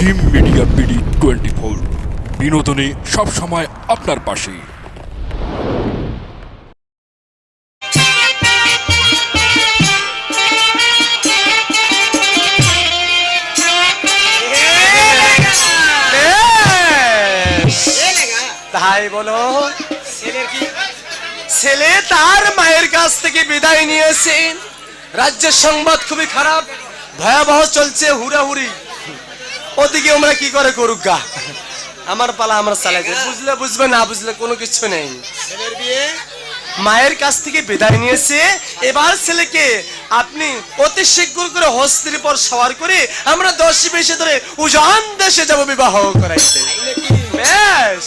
Jim media BD twenty four বিনোদনে সবসময় আপনার পাশে। তাই বলো ছেলে তার মায়ের কাছ থেকে বিদায় নিয়েছে। রাজ্যের সংবাদ খুবই খারাপ, ভয়াবহ চলছে হুড়াহুড়ি। ওদিকে আমরা কি করে করুক গা? আমার পালা আমরা চালাইছে বুঝলে বুঝবে না বুঝলে কোনো কিছু নেই। মায়ের কাছ থেকে বিদায় নিয়েছে। এবার ছেলেকে আপনি অতি শীঘ্র করে হস্তির পর সওয়ার করে আমরা দশ বেশি ধরে উজান দেশে যাব বিবাহ করাইতে। বেশ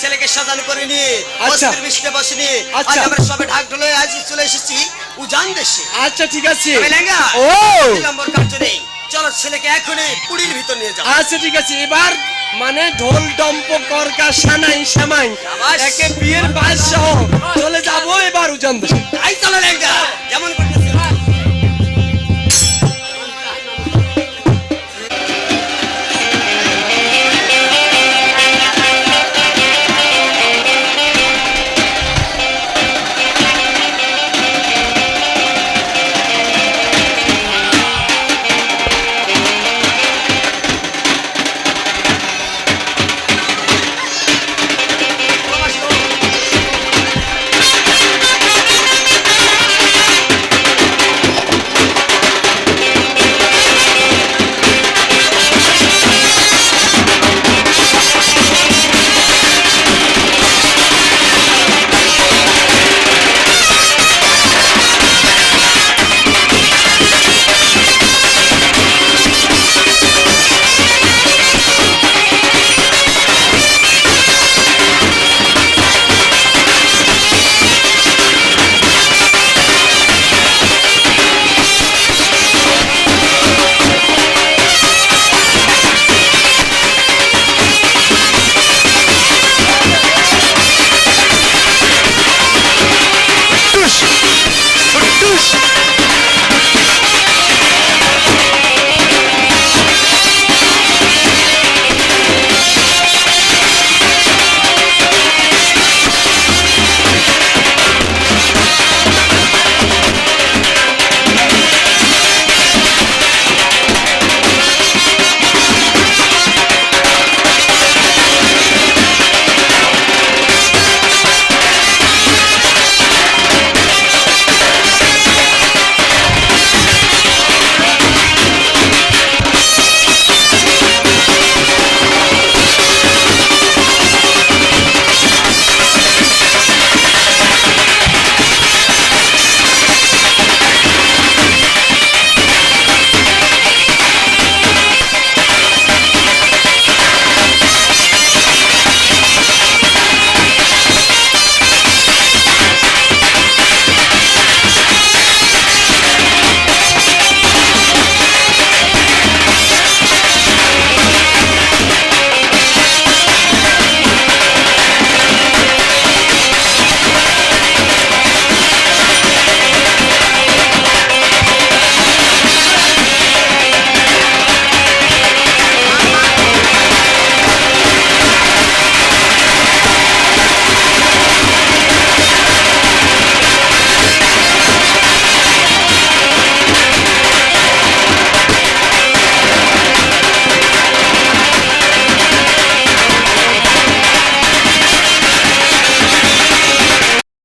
ছেলেকে সাজান করে নিয়ে আচ্ছা। অস্ত্রের বৃষ্টিতে বসে নিয়ে আজ আচ্ছা। আমরা সবে ঢাক ঢোলে আজ চলে এসেছি উজান দেশে। আচ্ছা ঠিক আছে। লেঙ্গা ও! বিলম্বর কার্য নেই। চলো ছেলেকে এখনই পুরীর ভিতর নিয়ে যাও। আচ্ছা ঠিক আছে। এবার মানে ঢোল ডম্প করকা সানাই সামাই। একে বিয়ের বাস সহ চলে যাব এবার উজান দেশে। তাই চলো লেঙ্গা